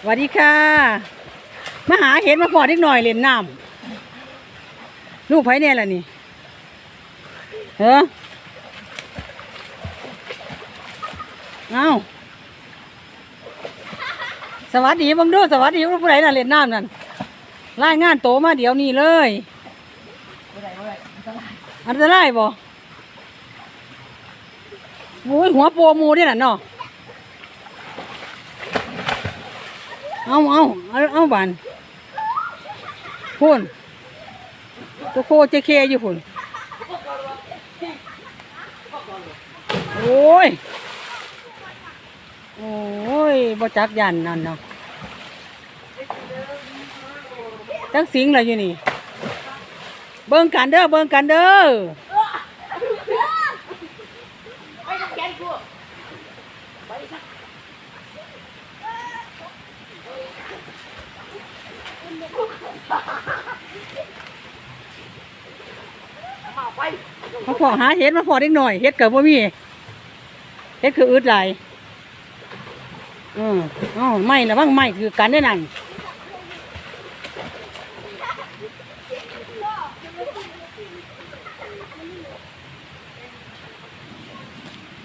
สวัสดีค่ะ มาหาเห็นมาพอเด็กหน่อยเล่นน้ำลูกไผ่เนี่ยล่ะนี่เฮ้อเอาสวัสดีบังดูสวัสดีผู้ใดน่ะเล่นน้ำนั่นรายงานโตมาเดี๋ยวนี้เลยอันตรายบ่โอ้ยหัวโปรมูนี่น่ะเนาะ เอาเอาเอาเอาบานพุ่นตัวโคเจเคอยู่พุ่นโอ้ย โอ้ยบ่จักยันนั่นเนาะจักสิงอะไรอยู่นี่ เบิ่งกันเด้อ เบิ่งกันเด้อ มาขอหาเห็ดมาขอเด็กหน่อยเห็ดเกิดบ่มีเห็ดคืออึดไหลอืมอ๋อไม่นะบ้างไม่คือกันได้นั่น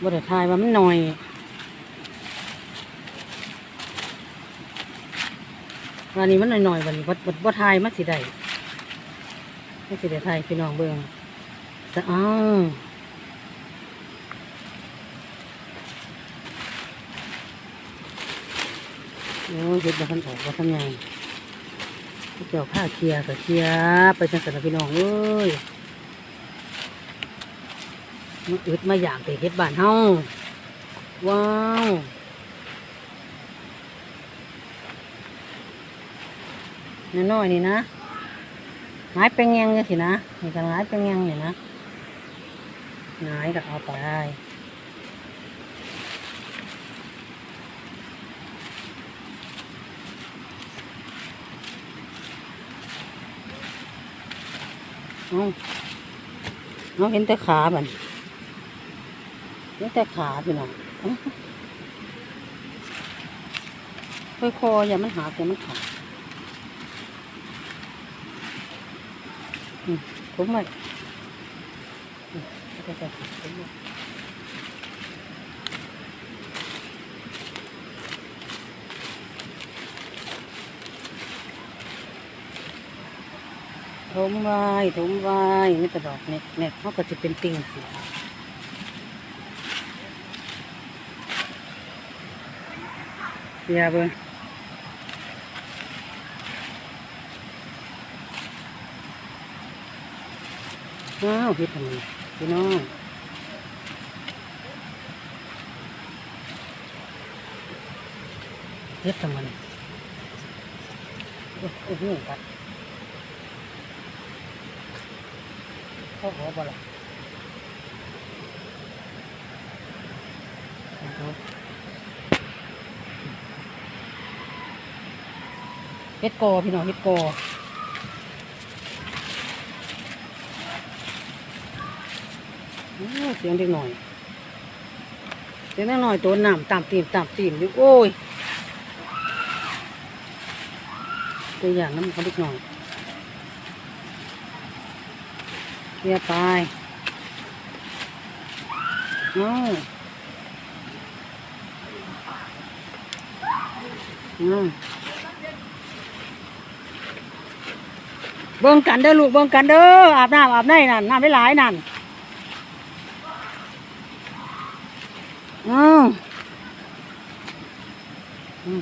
บ่ได้ทายว่ามันหน่อย วันนี้มันหน่อยๆวันนี้บ่บ่บ่ทายมันสิได้มันสิได้ทายพี่น้องเบิ่งจะเอาโอ้ยเห็ดบ่ทันออกว่าทำไงเจ้าผ้าเคลียร์ก็เคลียร์ไปจังสันพี่น้องเอ้ยมาอึดมาอย่างแต่เฮ็ดบ้านเฮาว้าว น้อยๆนี่นะหายเป็นยังเลยสินะนี่ก็หายเป็นยังเลยนะหงายก็เอาไปเอาเอาเห็นแต่ขาบันเห็นแต่ขาพี่น้องเอาค่อยคออย่ามันหักอย่ามันขาด อืมผมไม่ก็จะติดไปหมดถมไว้ถมไว้นี่แต่ดอกเน็ตเน็ตเขาก็จะเป็นติ่งสิเสียเบิ้ง ว้าวเฮ็ดทำไมพี่น้องเฮ็ดทำไมโอ้โอ้โหกัดเขาหัวบ่ล่ะเฮ็ดกอพี่น้องเฮ็ดกอ โอ้เสียงเด็กหน่อยเสียงเด็กหน่อยตัวน้ำตามตีนตามตีนอยู่โอ้ยตัวอย่างน้ำเขาเด็กหน่อยเคลียร์ไปเอาเอาเบิ่งกันเด้อลูกเบิ่งกันเด้ออาบน้ำอาบในนั่นน้ำไม่หลายนั่น อืมอืม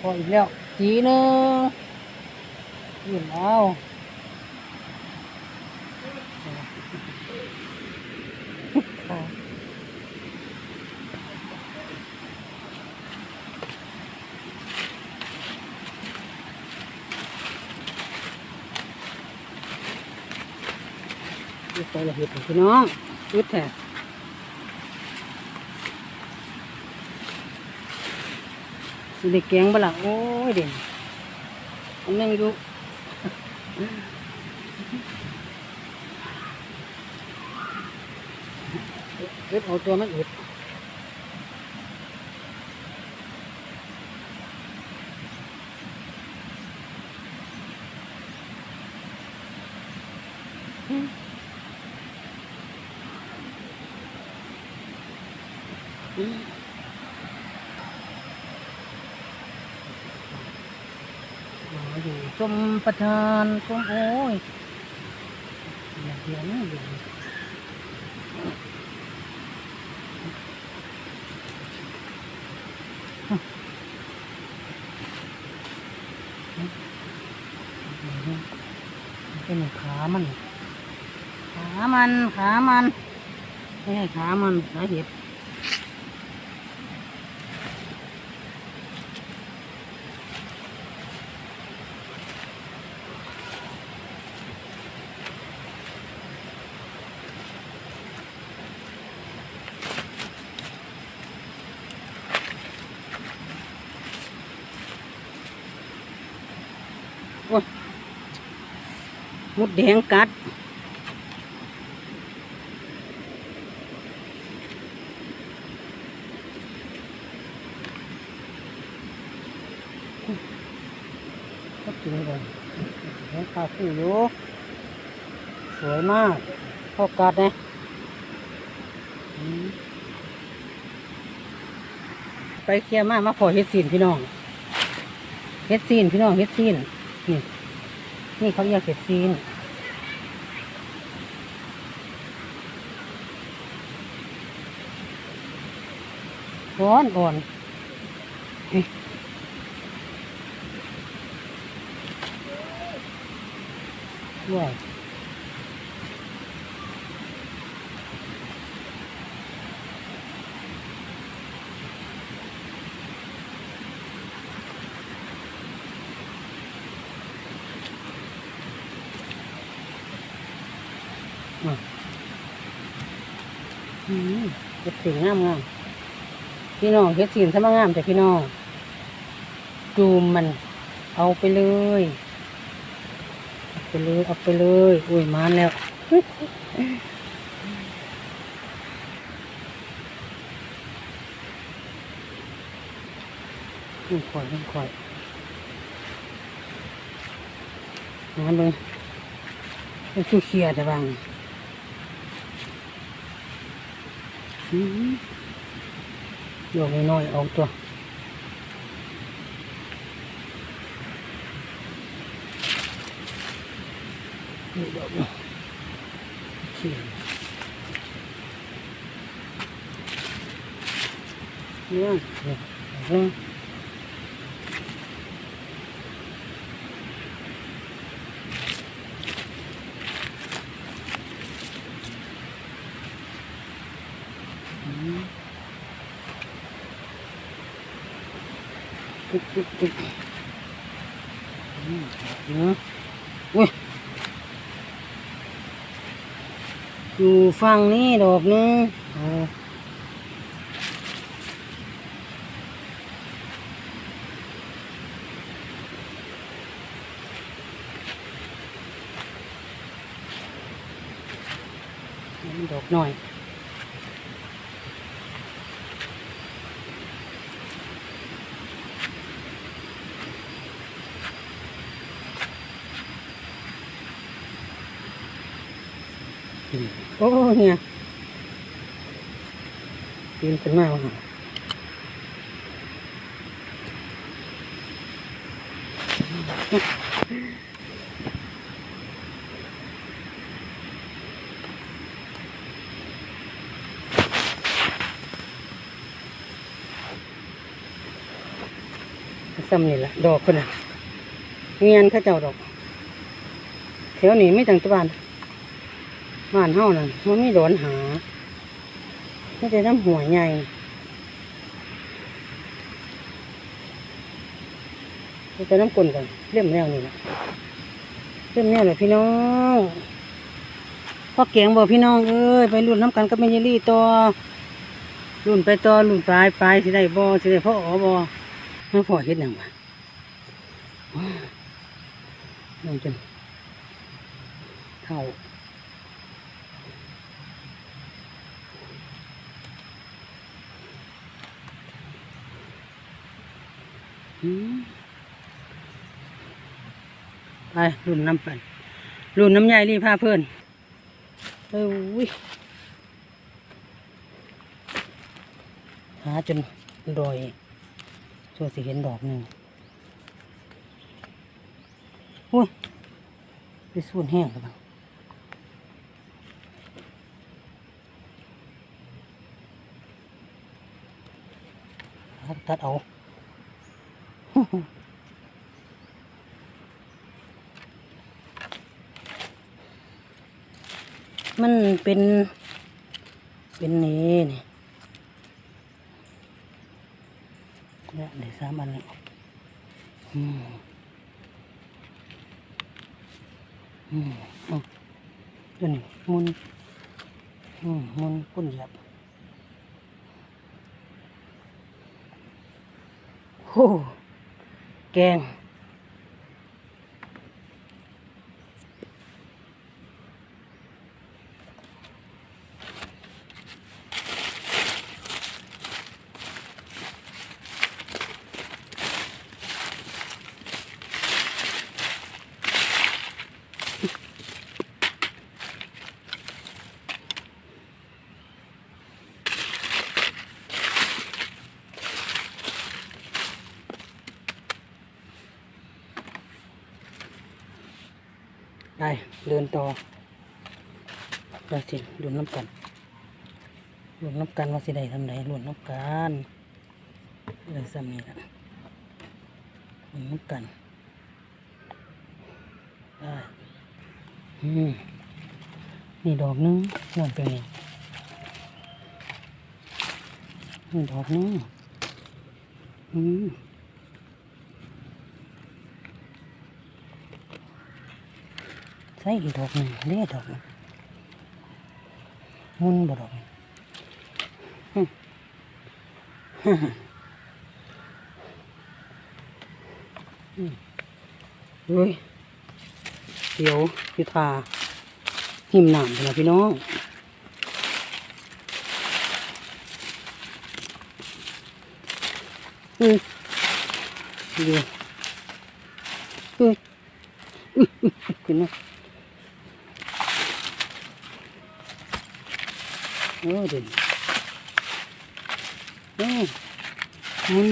พ ออีกแล้วจีหนึงยืนแล้วค่ะยึดไปละเห็ดพี่น้องยึดแท้ สิได้แกงบ่ล่ะโอ้ยเด่นอันนึงอยู่อึดเอาตัวมันอึด มาอยู่ชม ประทานชมโอ้ยอย่าเดี๋ยวนะเดี๋ยวเป็นขามัน ขามัน ขามันไม่ใช่ขามันขาเห็ด ดแดงกัด ก็กินเลยแดงคาฟูอยู่สวยมากพอกัดนะอืมไปเคลียร์มามาขอเฮ็ดซีนพี่น้องเฮ็ดซีนพี่น้องเฮ็ดซีนนี่นี่เขาเรียกเฮ็ดซีน ร้อนอ่อนนี่ว้าวอืมเฮ็ดซีนงามงาม พี่น้องเฮ็ดซีนซะมางามแต่พี่น้องจูมมัน เอาไปเลยเอาไปเลยเอาไปเลยอุ้ยมานแล้วนี่ข่อยนี่ข่อยงานเลยเป็นชูเชียแต่บางอืม โยกน้อยๆเอาตัวนี่ดอกนี่เชียเนี่ยเนี่ยเอาเลย ตึ๊กตึ๊กตึ๊กอืมเนาะอุ้ยอยู่ ฝั่งนี้ดอกนึงเอาดอกหน่อย โอ้เนี่ยปีนขึ้นมาว่ะซ้ำนี่แหละดอกคนน่ะเงียนข้าเจ้าดอกแถวนี้ไม่ต่างตะบ้าน บ้านเฮานั่นมันมีโดนหาไม่ได้น้ำหัวใหญ่ไม่ได้น้ำกลนกันเลี่มแนวนี่แหละเลี่มแนวเลยพี่น้องพ่อเก่งบอกพี่น้องเอ้ยไปรุ่นน้ำกันกับแม่ยายลี่ต่อรุ่นไปต่อรุ่นปลายปลายสิได้บ่สิได้พ่ออ๋อบ่มาพ่อเฮ็ดหยังวะน้องจนเท่า ไปรุ่นน้ำปันรุ่นน้ำใหญ่รีพาเพื่อนเอ้ยหาจนดอยช่วสิเห็นดอกหนึ่งโอ้ยไปสูนแห้งหรือเปล่าหาตัดเอา มันเป็น เป็นนี่นี่เนี่ยเดี๋ยวสามอันแล้วอืมอืมเอาตัวนี้มุนอืมมุนปุ่นเหยียบโอ้ แกง ได้ เดินต่อเราสิลุ้นน้ำกันลุ้นน้ำกันว่าสิได้ทำไดลุ้นน้ำกันเลยซ้ำนี่ละลุ้นน้ำกันได้อืมนี่ดอกหนึงนอนเป็นนี่นี่ดอกหนึงอืม ใส่อีกดอกหนึ่งเล่ดอกมุนบ่ดอกเฮ้ยเดี๋ยวพิธาหิมหนามนะพี่น้องอืมเดี๋ยวเฮ้ยอุ๊ยอุ๊ยขึ้นมา โอ้เด่นโอ้มุน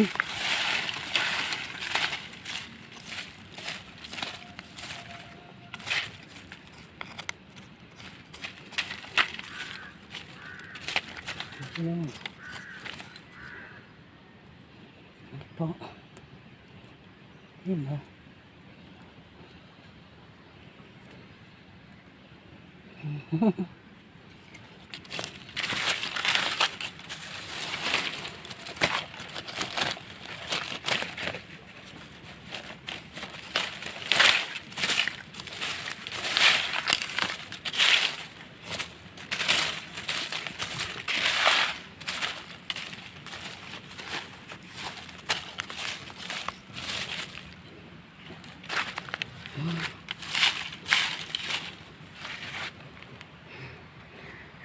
นี่เพ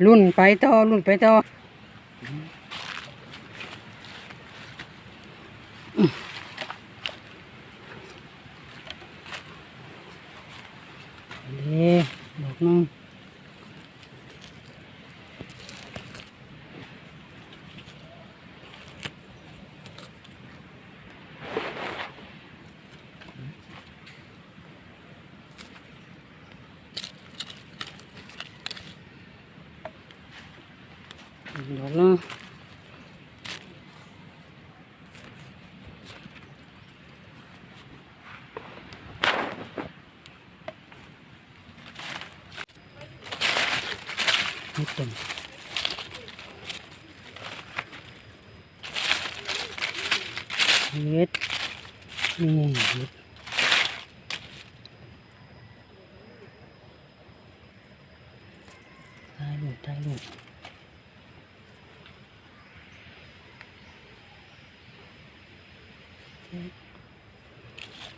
รุ่นไปต่อรุ่นไปต่อนี่ดอกนึง ดอกนึง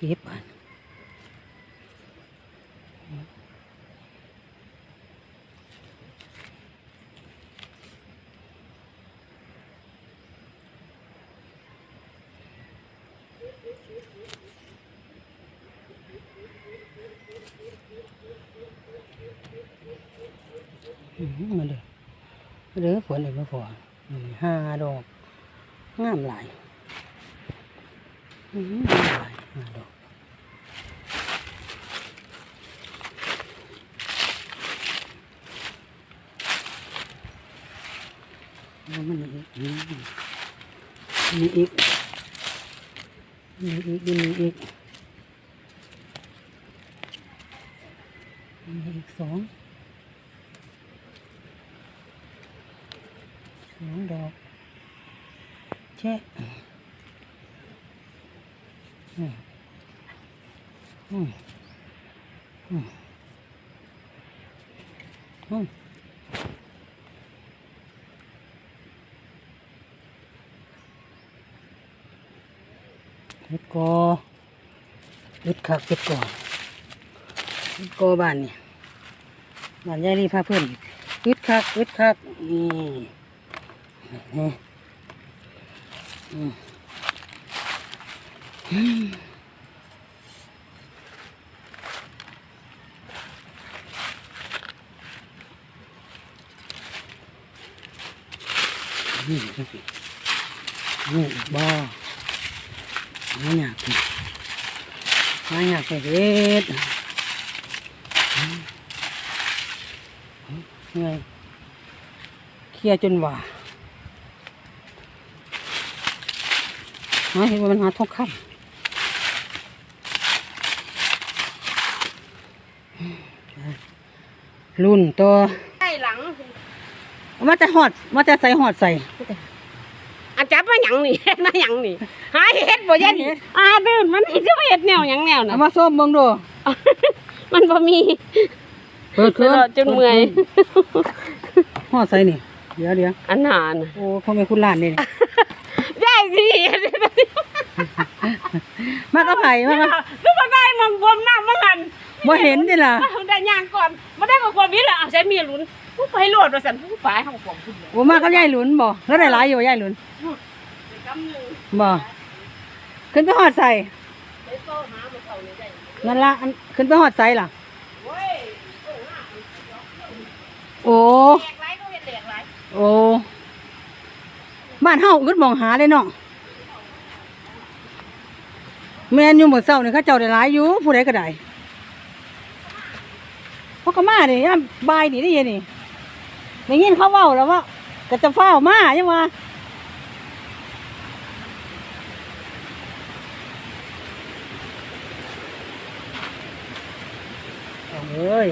ลิปมาเลยหรือผลอีกมาพอห้าดอกงามหลายงามหลาย ห้าดอกแล้วมันอีกอืมมีอีกมีอีกมีอีกมีอีกสอง สองดอกแช่อืมอืมอืมอืม เฮ็ดกอเฮ็ดคักเฮ็ดกอเฮ็ดกอบ้านนี่บ้านยายรีพาเพื่อนเฮ็ดคักเฮ็ดคักนี่นี่อืมอืมนี่นี่บ่ ไม่อยากกินไม่อยากไปเด็ดไงเคลียร์จนว่าหาเห็นว่ามันหาทองคำรุ่นตัวใช่หลังเอามาจะหอดมาจะใส่หอดใส่ อันจับมาหยังนี่เฮ็ดมาหยังนี่หาเฮ็ดบ่ยันนี่อ่าดื่นมันนี่สิมาเฮ็ดแนวหยังแนวเอาน่ะมาส้มเบิ่งดูมันบ่มีเปิดเครื่องเปิดจนเมื่อยหอดใส่นี่ เดี๋ยวเดี๋ยวอันนานโอ้พ่อแม่คุณหลานนี่ได้สิมาก็ไผ่มาก็ลูกบ่ได้มังบวมน้ำมาหันบ่เห็นดิล่ะได้ย่างก่อนบ่ได้ก็ความวิทย์ล่ะเอาใช้มีลุ้น ผู้ไปโลดว่าซั่นผู้ฝ่ายเฮาความคุณโอ้มาก็ยายหลุนบ่แล้วได้หลายอยู่บ่ยายหลุนกำนึงบ่ขึ้นไปหอดใส่ไปโตหาบ่เขานี่ได้นั่นละอันขึ้นไปหอดใส่ล่ะโอ้ยโอ้แหลกหลายก็เฮ็ดแหลกหลายโอ้บ้านเฮาอึดมองหาเลยเนาะแม่นอยู่หมดเศร้านี่เขาเจ้าได้หลายอยู่ผู้ใดก็ได้เพราะก็มานี่ยามบายนี่ได้ยินนี่ ได้ยินเขาเว้าแล้วว่าก็จะเฝ้ามายังว่าเอาเอ้ย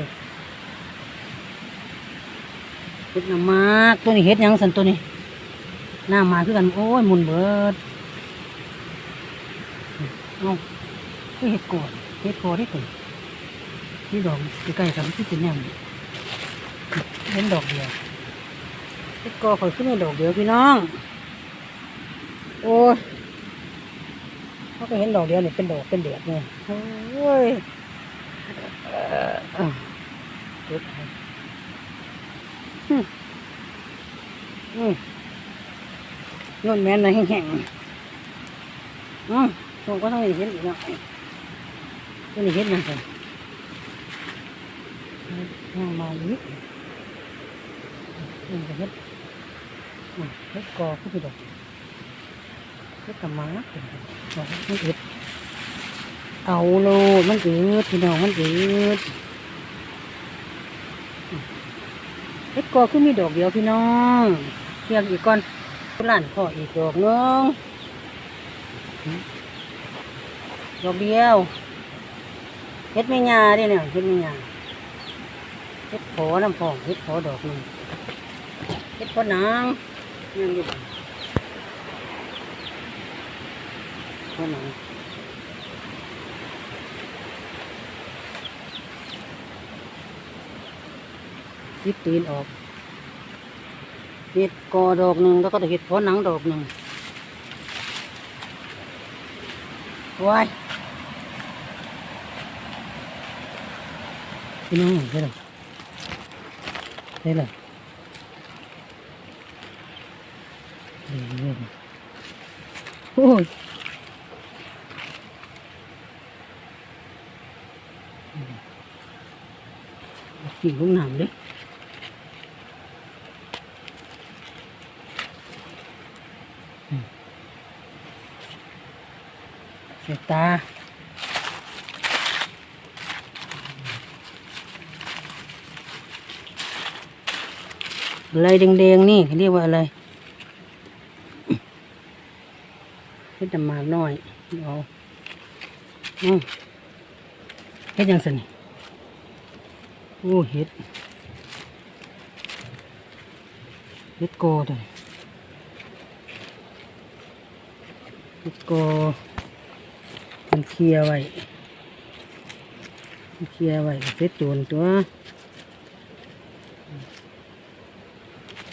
เฮ็ดน้ำมากตัวนี้เฮ็ดหยังสันตัวนี้หน้ามาคือกันโอ้ยหมุนเบิดเอาก็เฮ็ดโกดเฮ็ดโกดได้ตัวนี่ดอกใกล้ๆกันที่เป็นแนวนี้เห็นดอกเดียว เฮ็ดกอข่อยขึ้นในดอกเดียวพี่น้อง โอ้ยเขาก็เห็นดอกเดียวนี่เป็นดอกเป็นเดือดเนี่ยโอ้ยเอออะเก็บให้อืมนู่นแม่นนะแห้งๆอืมผมก็ต้องเห็นอีกเนาะต้องเห็นนะสิย่างมาอีกนี่ก็เห็ดอะ เห็ดกอก็คือดอกเห็ดกะมาเป็นดอกมันอึดเอาโลมันอึดพี่น้องมันอึดเห็ดกอคือมีดอกเดียวพี่น้องเรียกอีกก่อนหลานพ่ออีกดอกนึงดอกเดียวเฮ็ดไม่ยาดิเนี่ยเฮ็ดไม่ยาเฮ็ดโผน้ำพองเฮ็ดโผดอกหนึงเฮ็ดโผนาง ยังอยู่โผนางยิบตีนออกเฮ็ดกอดอกหนึ่งแล้วก็เฮ็ดโผหนังดอกหนึ่งว้ายพี่น้องได้เลยได้เลยเรื่อ โอ้ยสีห้องน้ำเลยเสตาอะไรแดงๆนี่เขาเรียกว่าอะไร เฮ็ดดำมากน้อยเอาอืมเฮ็ดยังสนี่โอ้เฮ็ดเฮ็ดโกอตัวนี้เฮ็ดโกมันเคลียไว้เคลียไว้เสร็จโจนตัว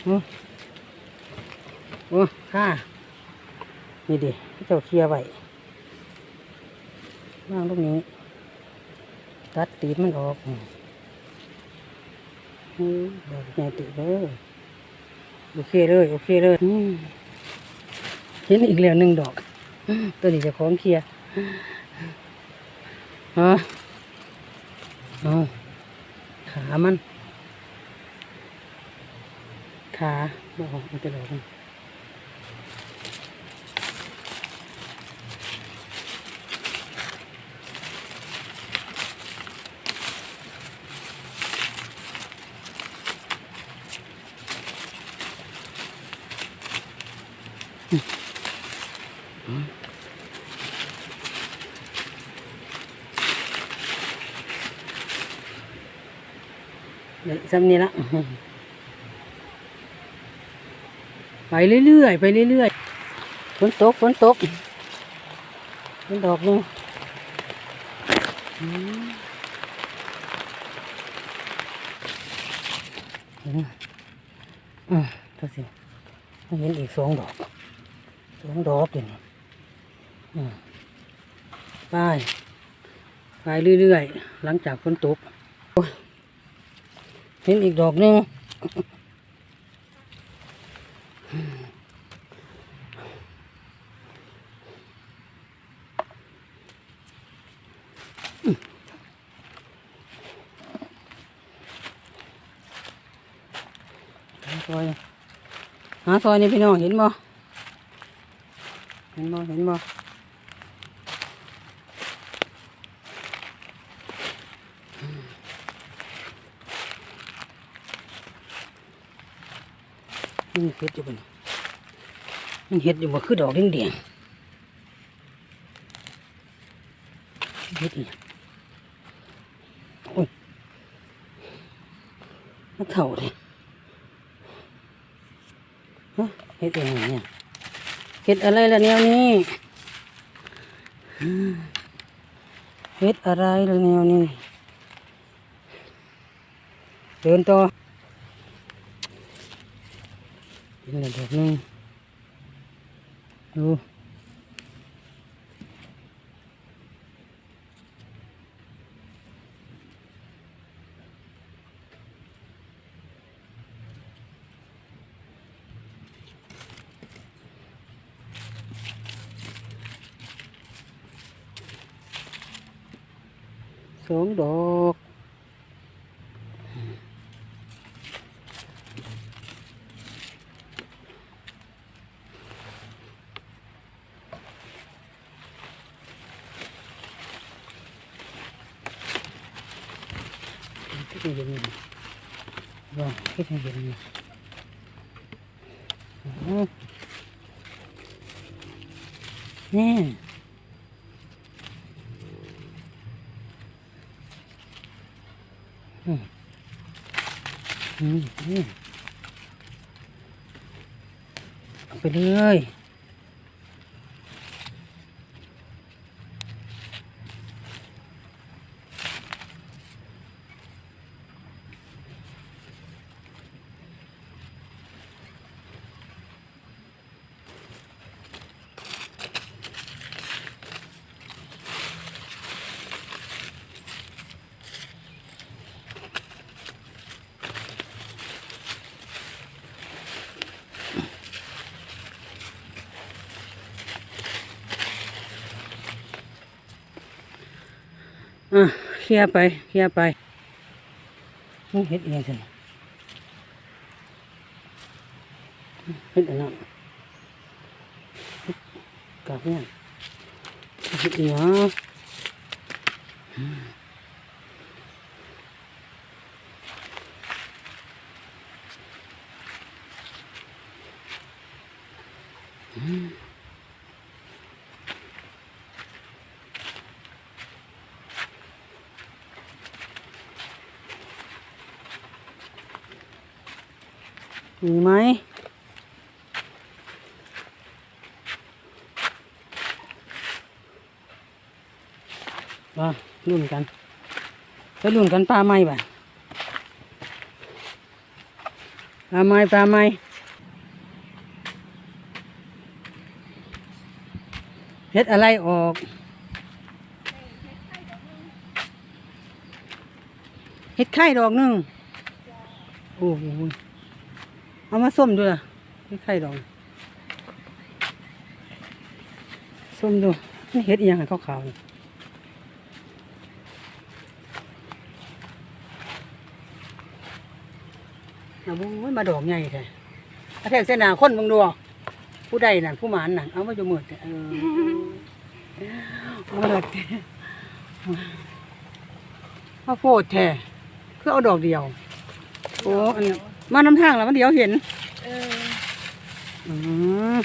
โอ้โอ้ข้า นี่ดิเจ้าเคลียไว้วางลูกนี้ ตัดตีนมันออกอืมอืมดอกใหญ่ติเลยโอเคเลยโอเคเลยเห็นอีกแล้วหนึ่งดอก ตัวนี้จะของเคลียฮะเอาขามัน ขาบอกมันจะหลอกมัน ซ้ำนี้ละไปเรื่อยๆไปเรื่อยๆฝนตกฝนตกฝนดอกหนึงอืมอืมอืมตัวสิเห็นอีกสองดอกสองดอกอยู่นี่ไปไปเรื่อยๆ หลังจากฝนตก เห็นอีกดอกหนึงหาซอยหาซอยนี่พี่น้องเห็นบ่เห็นบ่เห็นบ่ มันเห็ดอยู่บ่นี่มันเห็ดอยู่บ่คือดอกแดงๆเห็ดอีกโอ้ยมันเข่าเลยฮะเฮ็ดยังไงเนี่ยเฮ็ดอะไรล่ะแนวนี้อืมเฮ็ดอะไรล่ะแนวนี้เดินต่อเห็นแล้ว ดอกหนึงดูสองดอก ยังไงว่าคิดยังไงอ๋อนี่อืมอืมไปเลยอะ เคลียไป เคลียไปนี่เฮ็ดเองสิเฮ็ดอันนั้นเฮ็ดกาบเนี่ยเฮ็ดเฮ็ดอีห มีไหมมารุ่นกัน ไปรุ่นกันปลาไม้บ่ะปลาไม้ปลาไม้เฮ็ดอะไรออกเฮ็ดไข่ดอกหนึง โอ้โห เอามาส้มด้วยล่ะเฮ็ดไข่ดอกส้มดูนี่เฮ็ดอีหยังให้ขาวๆนี่นะบุ้ยมาดอกใหญ่แท้อาแทกเส้นหนาคนบังดูผู้ใดนั่นผู้หมานนั่นเอามาอยู่มืดเออมาดอกแท้มาโพดแท้คือเอาดอกเดียวโอ้อันนี้ มานำทางแล้วมันเดียวเห็น เอออืม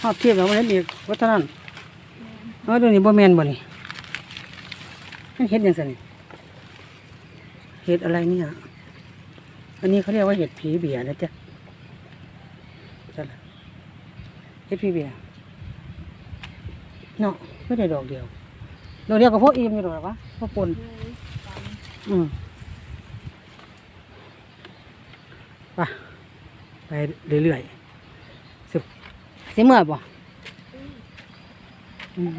ชอบเทียบแล้วมันเห็นอีกวัฒนั้นเออดูนี่บ่แมนบ่นี่มันเห็ดยังไงนี่เห็ดอะไรเนี่ย อันนี้เขาเรียกว่าเห็ดผีเบียนะจ๊ะจ้ะล่ะเห็ดผีเบียเนาะไม่ได้ดอกเดียวดอกเดียวกับพวกอีมอยู่หรอวะพวกปน อืมไปไปเรื่อยๆสิสิเมื่อยบ่อืม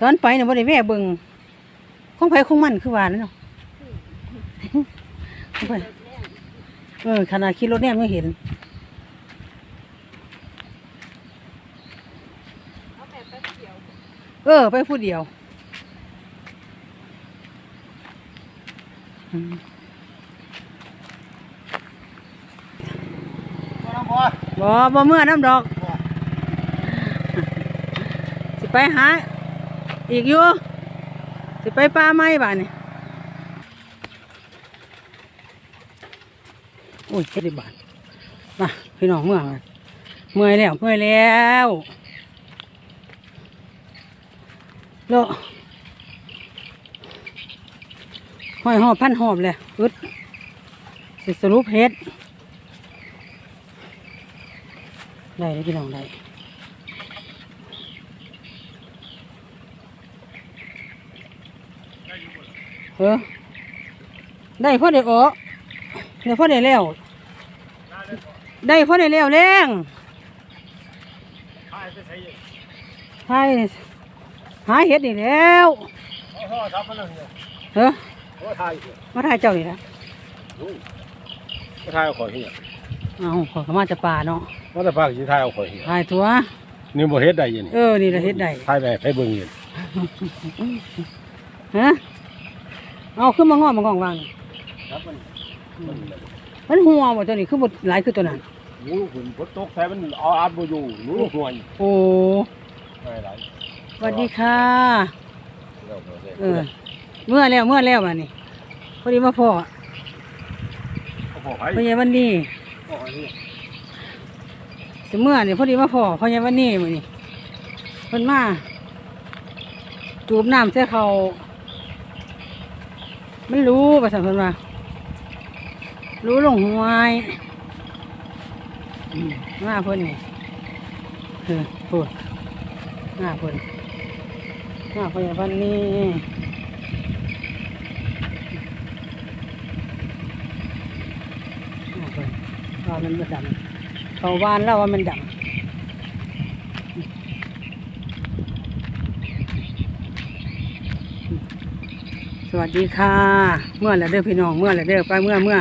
ตอนไปเนี่ยบ่ได้แว่เบิ่งของไผของมันคือว่านั่นเนาะของไผเออขนาดขี่รถเนี่ยไม่เห็น เอาแบบแป๊บเดียว เออ ไปผู้เดียวอืมน้องบัวบ่บ่เมื่อน้ำดอก สิไปหา อีกอยู่ สิไปป่าไม้บ้านนี่โอ้ยเจ็ดสิบบาทมาพี่น้องเมื่อกันเมื่อยแล้วเมื่อยแล้ว โลห้อยหอบพันหอบเลยอึดสิสรุปเฮ็ดได้เลยพี่น้องได้เออได้พอได้ออกได้พอได้แล้วได้พอได้แล้วแรงถ่ายไปใส่ยังใช่ หาเห็ดนี่แล้วเอาห่อทับมันเลยเนี่ยเออโอ้ถ่ายอยู่มาถ่ายเจ้านี่นะโอ้ถ่ายเอาข่อยเหี้ยเอาขอยก็มาจะป่าเนาะว่าแต่ปากสิถ่ายเอาข่อยเหี้ยถ่ายตัวนี่บ่เฮ็ดได้ยินเออ นี่ละเห็ดได้ถ่ายไปให้เบิ่งยินฮะเอาขึ้นมาง้อมางองวางนี่ครับมันมันมันหัวบ่ตัวนี้คือบดหลายคือตัวนั้นหนูหุ่นฝนตกใส่มันเอาอาดบ่อยู่หนูห่วยโอ้ไม่หลาย สวัสดีค่ะแล้วก็ได้เออเมื่อแล้วเมื่อแล้วบัดนี้พอดีมาพ่อเอาพอไปพ่อใหญ่วันนี้พอนี่สิเมื่อนี่พอดีมาพ่อพ่อใหญ่วันนี้มื้อนี้เพิ่นมาจูบน้ำใส่เขามันรู้ภาษาเพิ่นว่ารู้ลงหวยอืมมาเพิ่นนี่เออพูดมาเพิ่น มาพ่อใหญ่วันนี้มาเพิ่ว่ามันบ่ดำเขาวานแล้วว่ามันดำสวัสดีค่ะ เมื่อแล้วเด้อพี่น้อง เมื่อแล้วเด้อไปเมื่อเมื่อ